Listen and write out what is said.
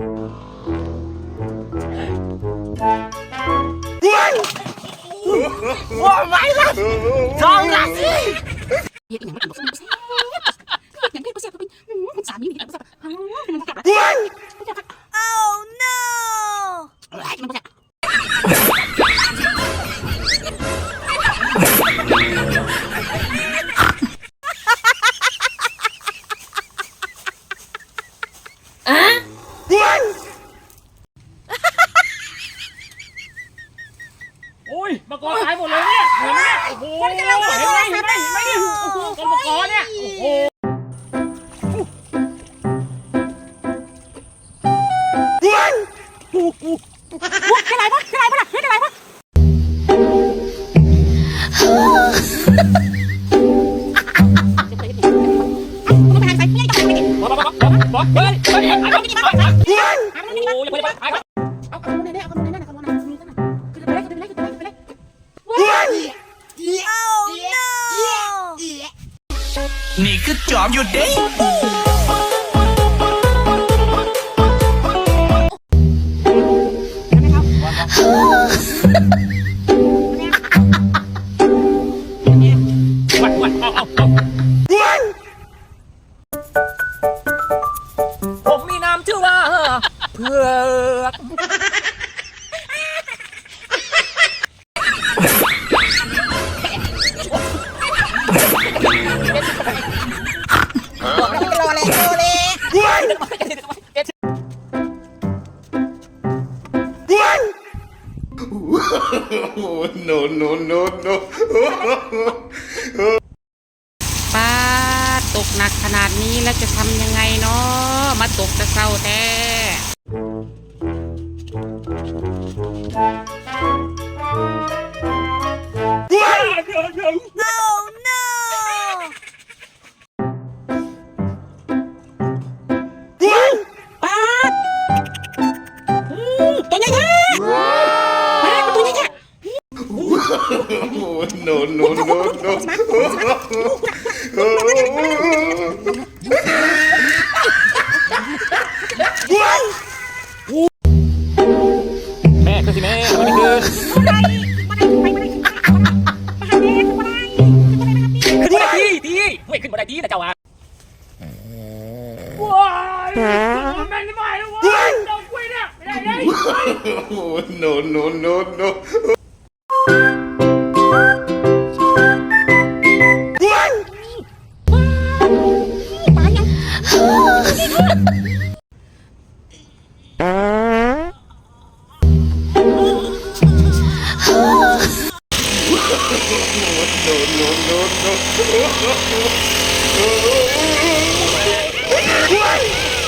ว้าวไม่ละจองละสิ กอหายหมดเลยเนี่ยเห็นไหมโอ้โหเห็นไหมเห็นไหมเห็นไหมเนี่ยโอ้โหต้นมะกอเนี่ยโอ้โหเป็นไรบ่เป็นไรบ่ล่ะเฮ็ดอะไรบ่จะไปเฮ็ดหยังมันไปหาใครไม่ได้ต้องไปเฮ็ดบอสบอสบอสบอสเฮ้ยเฮ้ยหายไปไหนหายไปโอ้ยอย่าไปหายไป นี่คือจอมอยู่เด้ผมมีนามชื่อว่าเผือก no no no no ป้าตกหนักขนาดนี้แล้วจะทำยังไงเนาะมาตกแต่เศร้าแท้ no no no no แม่คือสิแม่วันนี้คือ ขึ้นมาได้ดีดีเฮ้ยขึ้นมาได้ดีนะเจ้าอะว้ายแม่ไม่ไหวแล้วว้ายเจ้าคุยเนี่ยไม่ได้เลย no no no no Uai!